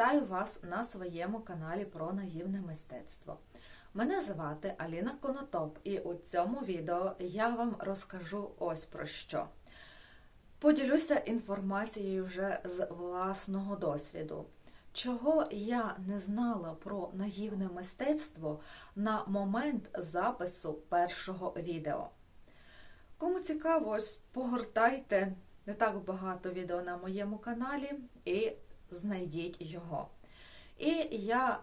Вітаю вас на своєму каналі про наївне мистецтво. Мене звати Аліна Конотоп, і у цьому відео я вам розкажу ось про що. Поділюся інформацією вже з власного досвіду. Чого я не знала про наївне мистецтво на момент запису першого відео. Кому цікаво, ось погортайте не так багато відео на моєму каналі і знайдіть його. І я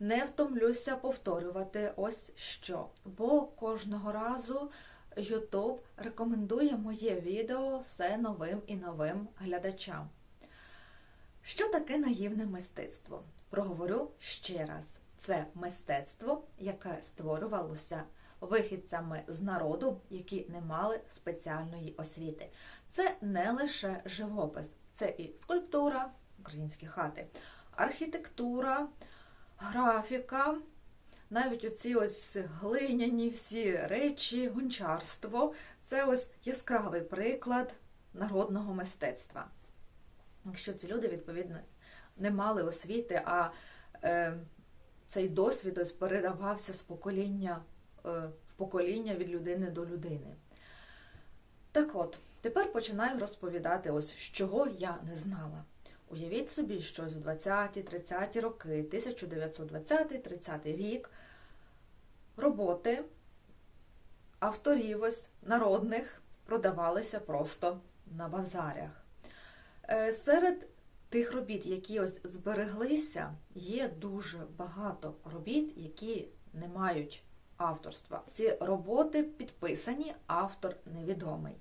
не втомлюся повторювати ось що, бо кожного разу YouTube рекомендує моє відео все новим і новим глядачам. Що таке наївне мистецтво? Проговорю ще раз: це мистецтво, яке створювалося вихідцями з народу, які не мали спеціальної освіти. Це не лише живопис, це і скульптура, українські хати, архітектура, графіка, навіть оці ось глиняні всі речі, гончарство це ось яскравий приклад народного мистецтва. Якщо ці люди, відповідно, не мали освіти, а е, цей досвід ось передавався з покоління е, в покоління від людини до людини. Так от, тепер починаю розповідати, ось чого я не знала. Уявіть собі, що в 20-30 роки, 1920-30 рік, роботи авторів ось народних продавалися просто на базарях. Е, Серед тих робіт, які ось збереглися, є дуже багато робіт, які не мають авторства. Ці роботи підписані, автор невідомий.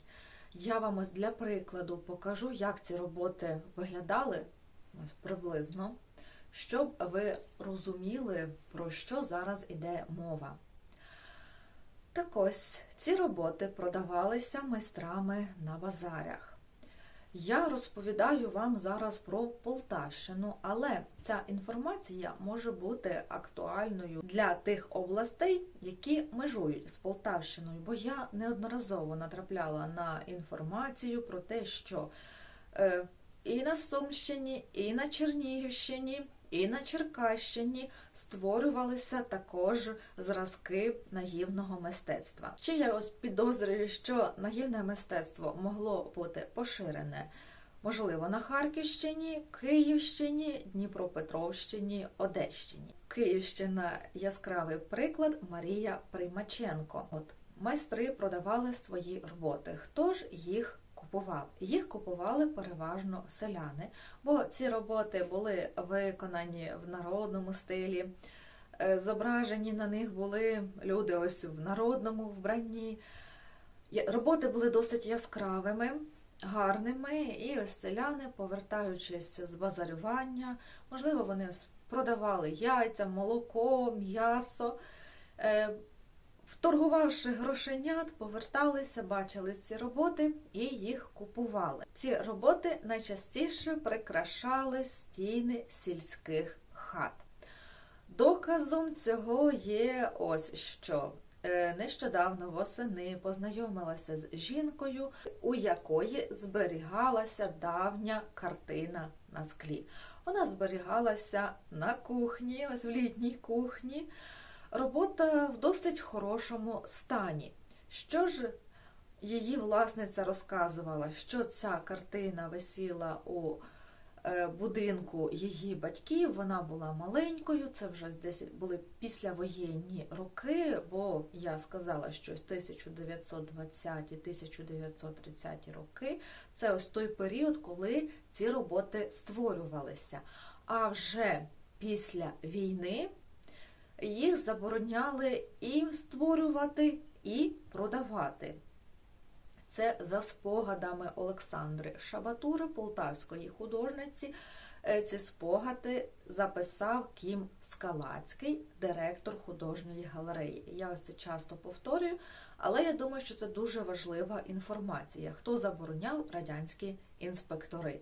Я вам ось для прикладу покажу, як ці роботи виглядали ось приблизно, щоб ви розуміли, про що зараз іде мова. Так ось ці роботи продавалися майстрами на базарях. Я розповідаю вам зараз про Полтавщину, але ця інформація може бути актуальною для тих областей, які межують з Полтавщиною, бо я неодноразово натрапляла на інформацію про те, що е, і на Сумщині, і на Чернігівщині, і на Черкащині створювалися також зразки наївного мистецтва. Ще я ось підозрюю, що наївне мистецтво могло бути поширене, можливо, на Харківщині, Київщині, Дніпропетровщині, Одещині. Київщина яскравий приклад Марія Примаченко. От майстри продавали свої роботи. Хто ж їх купував? Їх купували переважно селяни, бо ці роботи були виконані в народному стилі. Е, Зображені на них були люди ось в народному вбранні. Роботи були досить яскравими, гарними, і ось селяни, повертаючись з базарювання, можливо, вони ось продавали яйця, молоко, м'ясо. Вторгувавши грошенят, поверталися, бачили ці роботи і їх купували. Ці роботи найчастіше прикрашали стіни сільських хат. Доказом цього є ось що. Е, Нещодавно восени познайомилася з жінкою, у якої зберігалася давня картина на склі. Вона зберігалася на кухні, ось в літній кухні. Робота в досить хорошому стані. Що ж її власниця розказувала, що ця картина висіла у е, будинку її батьків, вона була маленькою, це вже десь були післявоєнні роки, бо я сказала, що з 1920-1930 роки це ось той період, коли ці роботи створювалися. А вже після війни їх забороняли і створювати, і продавати. Це за спогадами Олександри Шабатури, полтавської художниці. Е, Ці спогади записав Кім Скалацький, директор художньої галереї. Я ось це часто повторюю, але я думаю, що це дуже важлива інформація. Хто забороняв радянські інспектори?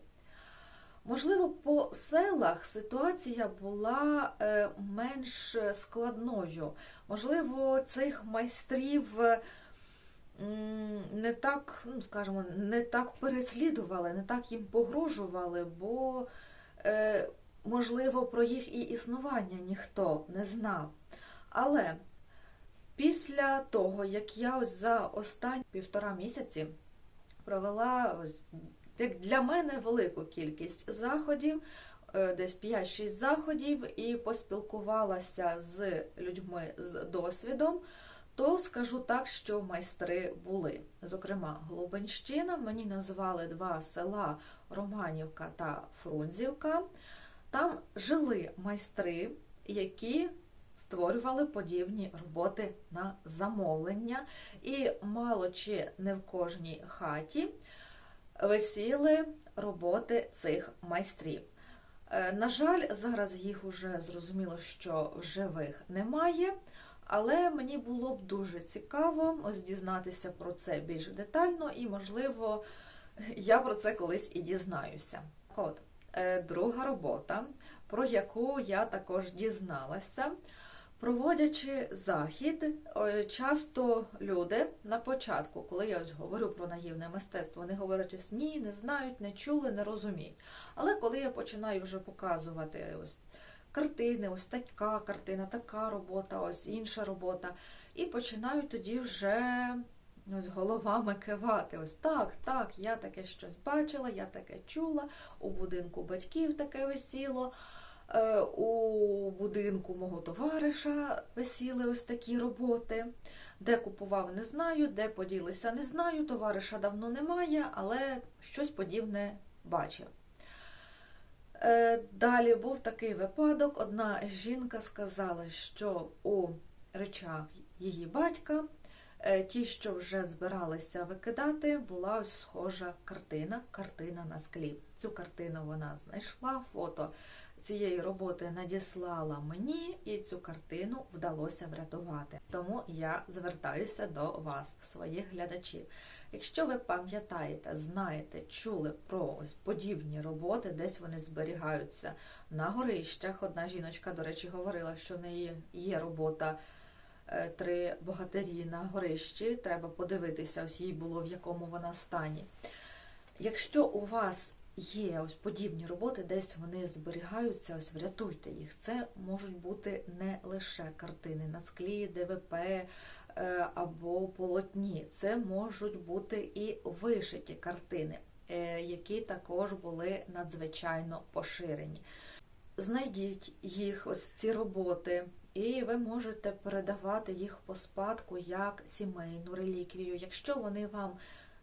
Можливо, по селах ситуація була е, менш складною. Можливо, цих майстрів не так, ну, скажімо, не так переслідували, не так їм погрожували, бо е, можливо, про їх і існування ніхто не знав. Але після того, як я ось за останні півтора місяці провела ось, як для мене велику кількість заходів, е, десь 5-6 заходів, і поспілкувалася з людьми з досвідом, то скажу так, що майстри були. Зокрема, Глобенщина, мені назвали два села Романівка та Фрунзівка. Там жили майстри, які створювали подібні роботи на замовлення, і мало чи не в кожній хаті висіли роботи цих майстрів. Е, На жаль, зараз їх уже зрозуміло, що в живих немає, але мені було б дуже цікаво ось дізнатися про це більш детально, і, можливо, я про це колись і дізнаюся. От, е, друга робота, про яку я також дізналася. Проводячи захід, е, часто люди на початку, коли я ось говорю про наївне мистецтво, вони говорять ось ні, не знають, не чули, не розуміють. Але коли я починаю вже показувати ось картини, ось така картина, така робота, ось інша робота, і починаю тоді вже ось головами кивати. Ось так, так, я таке щось бачила, я таке чула, у будинку батьків таке висіло. Е, У будинку мого товариша висіли ось такі роботи. Де купував, не знаю, де поділися, не знаю. Товариша давно немає, але щось подібне бачив. Е, Далі був такий випадок. Одна жінка сказала, що у речах її батька, е, ті, що вже збиралися викидати, була ось схожа картина, картина на склі. Цю картину вона знайшла, фото цієї роботи надіслала мені, і цю картину вдалося врятувати. Тому я звертаюся до вас, своїх глядачів. Якщо ви пам'ятаєте, знаєте, чули про ось подібні роботи, десь вони зберігаються на горищах. Одна жіночка, до речі, говорила, що в неї є робота е, три богатирі на горищі. Треба подивитися, ось їй було в якому вона стані. Якщо у вас є ось подібні роботи, десь вони зберігаються, ось врятуйте їх. Це можуть бути не лише картини на склі, ДВП е, або полотні. Це можуть бути і вишиті картини, е, які також були надзвичайно поширені. Знайдіть їх, ось ці роботи, і ви можете передавати їх по спадку як сімейну реліквію. Якщо вони вам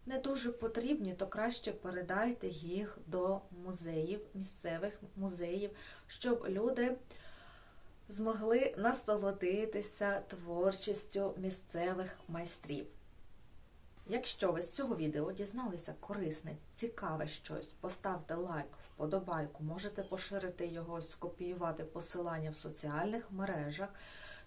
не дуже потрібні, то краще передайте їх до музеїв, місцевих музеїв, щоб люди змогли насолодитися творчістю місцевих майстрів. Якщо ви з цього відео дізналися корисне, цікаве щось, поставте лайк, вподобайку, можете поширити його, скопіювати посилання в соціальних мережах,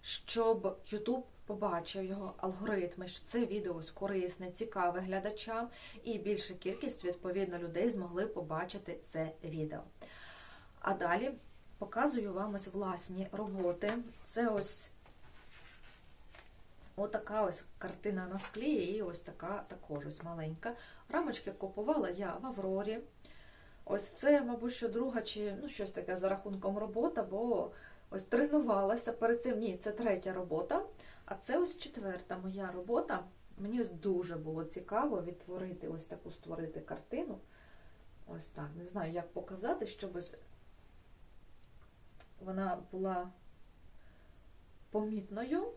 щоб YouTube побачив його алгоритми, що це відео корисне, цікаве глядачам, і більша кількість, відповідно, людей змогли побачити це відео. А далі показую вам ось власні роботи. Це ось отака ось картина на склі, і ось така також ось маленька. Рамочки купувала я в Аврорі. Ось це, мабуть, що друга чи ну, щось таке за рахунком робота, бо ось тренувалася перед цим. Ні, це третя робота. А це ось четверта моя робота. Мені ось дуже було цікаво відтворити ось таку створити картину. Ось так. Не знаю, як показати, щоб вона була помітною.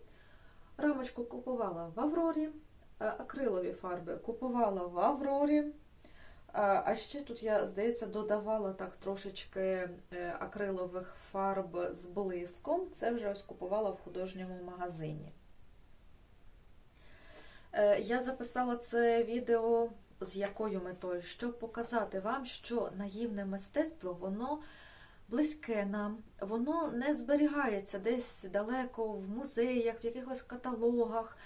Рамочку купувала в Аврорі, е, акрилові фарби купувала в Аврорі. А ще тут я, здається, додавала так трошечки е, акрилових фарб з блиском. Це вже ось купувала в художньому магазині. Е, Я записала це відео з якою метою? Щоб показати вам, що наївне мистецтво, воно близьке нам, воно не зберігається десь далеко в музеях, в якихось каталогах.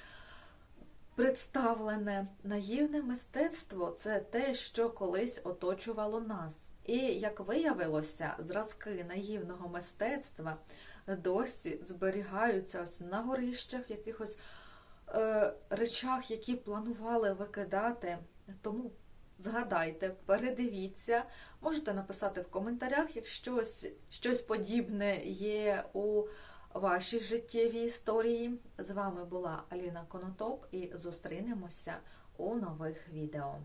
Представлене наївне мистецтво це те, що колись оточувало нас. І як виявилося, зразки наївного мистецтва досі зберігаються ось на горищах, в якихось е, речах, які планували викидати. Тому згадайте, передивіться. Можете написати в коментарях, якщо щось, щось подібне є у вашій життєві історії. З вами була Аліна Конотоп і зустрінемося у нових відео.